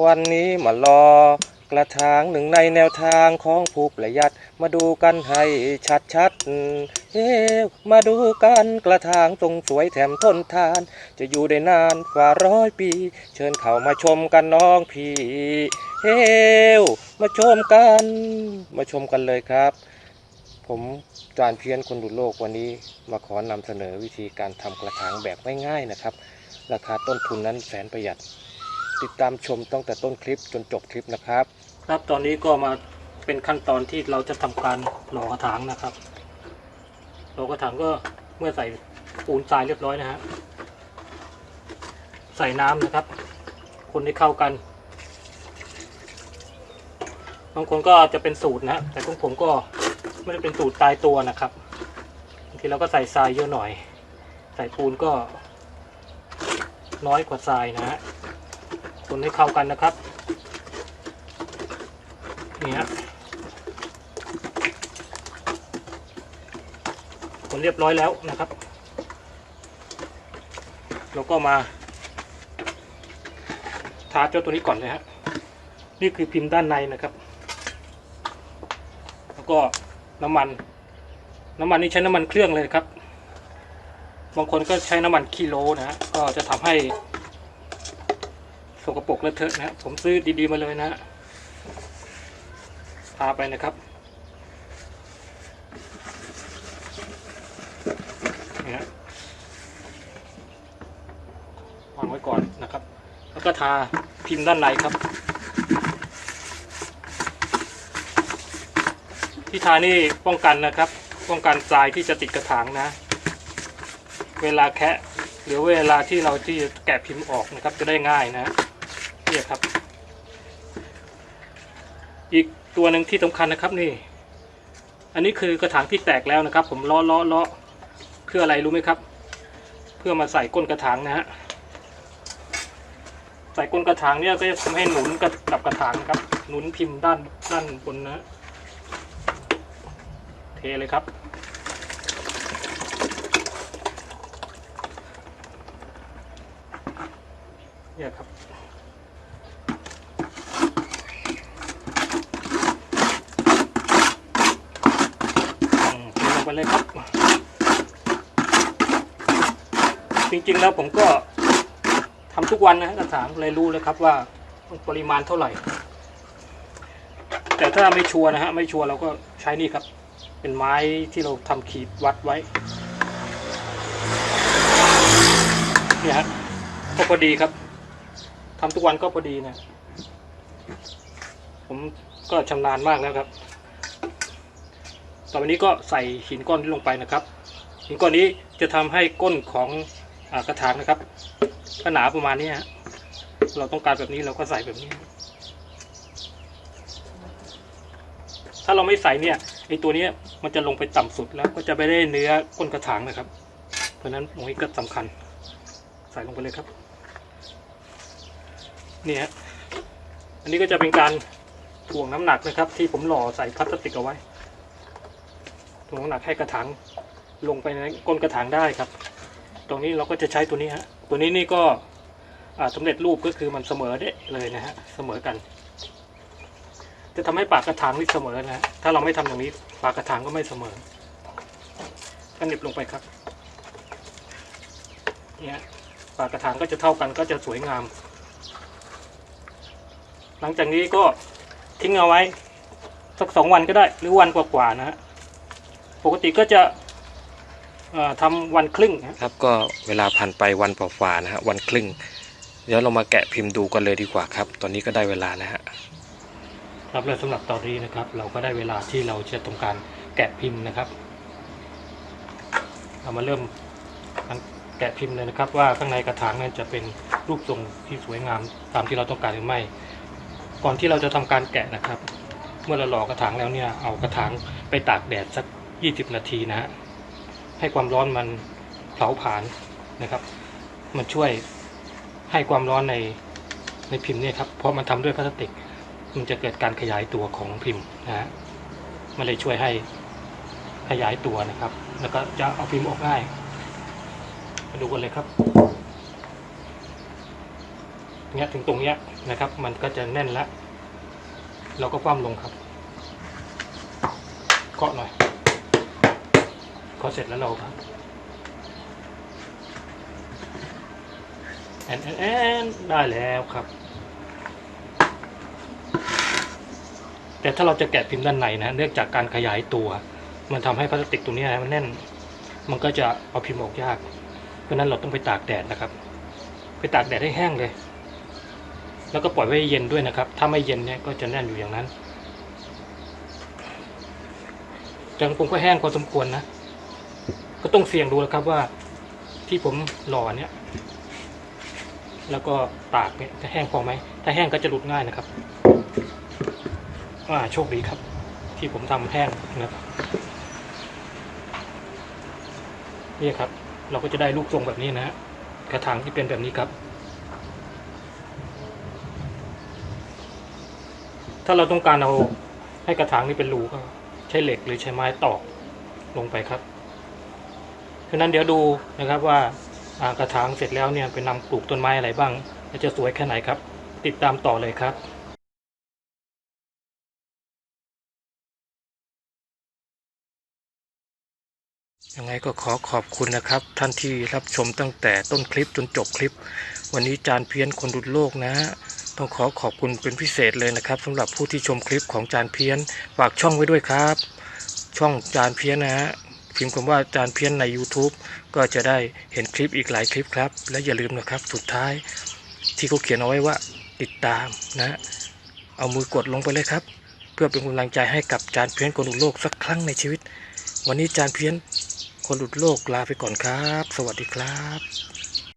วันนี้มารอกระถางหนึ่งในแนวทางของผู้ประหยัด มาดูกันให้ชัดๆเฮ้มาดูกันกระถางทรงสวยแถมทนทาน จะอยู่ได้นานกว่าร้อยปี เชิญเข้ามาชมกันน้องพี่เฮ้วมาชมกัน มาชมกันเลยครับ ผมจานเพียนคนดูโลกวันนี้มาขอนำเสนอวิธีการทำกระถางแบบง่ายๆนะครับ ราคาต้นทุนนั้นแสนประหยัด ติดตามชมตั้งแต่ต้นคลิปจนจบคลิปนะครับ ครับตอนนี้ก็มาเป็นขั้นตอนที่เราจะทำการหล่อกระถางนะครับหล่อกระถางก็เมื่อใส่ปูนทรายเรียบร้อยนะฮะใส่น้ำนะครับ คนให้เข้ากันบางคนก็จะเป็นสูตรนะฮะแต่ของผมก็ไม่ได้เป็นสูตรตายตัวนะครับบางทีเราก็ใส่ทรายเยอะหน่อย ใส่ปูนก็น้อยกว่าทรายนะฮะ คนให้เข้ากันนะครับนี่ฮะผลเรียบร้อยแล้วนะครับ เราก็มาทาเจ้าตัวนี้ก่อนเลยฮะนี่คือพิมพ์ด้านในนะครับ แล้วก็น้ำมัน น้ำมันนี่ใช้น้ำมันเครื่องเลยครับ บางคนก็ใช้น้ำมันกิโลนะฮะก็จะทำให้ สกปรกเลอะเทอะนะฮะผมซื้อดีๆมาเลยนะฮะทาไปนะครับนี่ฮะวางไว้ก่อนนะครับ แล้วก็ทาพิมพ์ด้านในครับ ที่ทานี่ป้องกันนะครับ ป้องกันทรายที่จะติดกระถางนะ เวลาแคะหรือเวลาที่เราที่แกะพิมพ์ออกนะครับจะได้ง่ายนะ เนี่ยครับ อีกตัวหนึ่งที่สำคัญนะครับนี่ อันนี้คือกระถางที่แตกแล้วนะครับ ผมล้อล้อล้อเพื่ออะไรรู้ไหมครับ เพื่อมาใส่ก้นกระถางนะฮะใส่ก้นกระถางเนี่ยก็จะทำให้หนุนกับกับกระถางครับ หนุนพิมพ์ด้านด้านบนนะ เทเลยครับเนี่ยครับ อืมเทลง ไปเลยครับ จริงๆแล้วผมก็ทำทุกวันนะกระถางเลยรู้เลยครับว่าปริมาณเท่าไหร่ แต่ถ้าไม่ชัวร์นะฮะไม่ชัวร์เราก็ใช้นี่ครับ เป็นไม้ที่เราทำขีดวัดไว้เนี่ยฮะก็พอดีครับทำทุกวันก็พอดีนะ ผมก็ชำนาญมากแล้วครับ ต่อไปนี้ก็ใส่หินก้อนนี้ลงไปนะครับ หินก้อนนี้จะทำให้ก้นของอกระถางนะครับก็หนาประมาณนี้ฮะเราต้องการแบบนี้เราก็ใส่แบบนี้ ถ้าเราไม่ใส่เนี่ยไอตัวนี้มันจะลงไปต่ำสุดแล้วก็จะไปได้เนื้อก้นกระถางนะครับ เพราะฉะนั้นตรงนี้ก็สำคัญ ใส่ลงไปเลยครับนี่ฮะอันนี้ก็จะเป็นการถ่วงน้ำหนักนะครับ ที่ผมหล่อใส่พลาสติกเอาไว้ ถ่วงน้ำหนักให้กระถางลงไปในก้นกระถางได้ครับ ตรงนี้เราก็จะใช้ตัวนี้ฮะตัวนี้นี่ก็อ่าสำเร็จรูปก็คือมันเสมอได้เลยนะฮะเสมอกัน จะทำให้ปากกระถางนี่เสมอนะฮะถ้าเราไม่ทำอย่างนี้ปากกระถางก็ไม่เสมอก็หน็บลงไปครับเนี่ยปากกระถางก็จะเท่ากันก็จะสวยงาม หลังจากนี้ก็ทิ้งเอาไว้สักสองวันก็ได้หรือวันกว่าๆนะฮะ ปกติก็จะเอ่อทำวันครึ่งนะครับ ก็เวลาผ่านไปวันฝ่าๆนะฮะวันครึ่ง เดี๋ยวเรามาแกะพิมพ์ดูกันเลยดีกว่าครับ ตอนนี้ก็ได้เวลานะฮะครับและสำหรับตอนนี้นะครับ เราก็ได้เวลาที่เราจะทำการแกะพิมพ์นะครับ เรามาเริ่มการแกะพิมพ์เลยนะครับ ว่าข้างในกระถางนั้นจะเป็นรูปทรงที่สวยงามตามที่เราต้องการหรือไม่ ก่อนที่เราจะทำการแกะนะครับ เมื่อเราหล่อกระถางแล้วเนี่ยเอากระถางไปตากแดดสัก 20 นาทีนะฮะให้ความร้อนมันเผาผลาญนะครับ มันช่วยให้ความร้อนในในพิมพ์เนี่ยครับเพราะมันทำด้วยพลาสติก มันจะเกิดการขยายตัวของพิมพ์นะฮะมันเลยช่วยให้ขยายตัวนะครับ แล้วก็จะเอาพิมพ์ออกง่าย มาดูกันเลยครับเนี้ยถึงตรงเนี้ยนะครับ มันก็จะแน่นแล้ว เราก็คว่ำลงครับเคาะหน่อย เคาะเสร็จแล้วเราครับแอนแอนแอนได้แล้วครับ แต่ถ้าเราจะแกะพิมพ์ด้านในนะเนื่องจากการขยายตัว มันทำให้พลาสติกตัวนี้มันแน่น มันก็จะเอาพิมพ์ออกยาก เพราะนั้นเราต้องไปตากแดดนะครับ ไปตากแดดให้แห้งเลย แล้วก็ปล่อยไว้เย็นด้วยนะครับ ถ้าไม่เย็นเนี่ยก็จะแน่นอยู่อย่างนั้นจังผมก็แห้งพอสมควรนะ ก็ต้องเสี่ยงดูแล้วครับว่าที่ผมหล่อเนี่ย แล้วก็ตากเนี่ยจะแห้งพอไหม ถ้าแห้งก็จะหลุดง่ายนะครับอ่าโชคดีครับ ที่ผมทำแห้งนะครับนี่ครับ เราก็จะได้ลูกทรงแบบนี้นะฮะกระถางที่เป็นแบบนี้ครับ ถ้าเราต้องการเอาให้กระถางนี้เป็นรูก็ ใช้เหล็กหรือใช้ไม้ตอกลงไปครับ ฉะนั้นเดี๋ยวดูนะครับว่ากระถางเสร็จแล้วเนี่ยไปนำปลูกต้นไม้อะไรบ้างจะสวยแค่ไหนครับ ติดตามต่อเลยครับยังไงก็ขอขอบคุณนะครับ ท่านที่รับชมตั้งแต่ต้นคลิปจนจบคลิป วันนี้จานเพี้ยนคนดุจโลกนะฮะต้องขอขอบคุณเป็นพิเศษเลยนะครับสำหรับผู้ที่ชมคลิปของจานเพี้ยนฝากช่องไว้ด้วยครับ ช่องจานเพี้ยนนะฮะ พิมพ์คำว่าจานเพี้ยนใน YouTube ก็จะได้เห็นคลิปอีกหลายคลิปครับ และอย่าลืมนะครับสุดท้ายที่เขาเขียนเอาไว้ว่าติดตามนะ เอามือกดลงไปเลยครับ เพื่อเป็นกำลังใจให้กับจานเพี้ยนคนดุดโลกสักครั้งในชีวิต วันนี้จานเพี้ยนคนหลุดโลกลาไปก่อนครับ สวัสดีครับ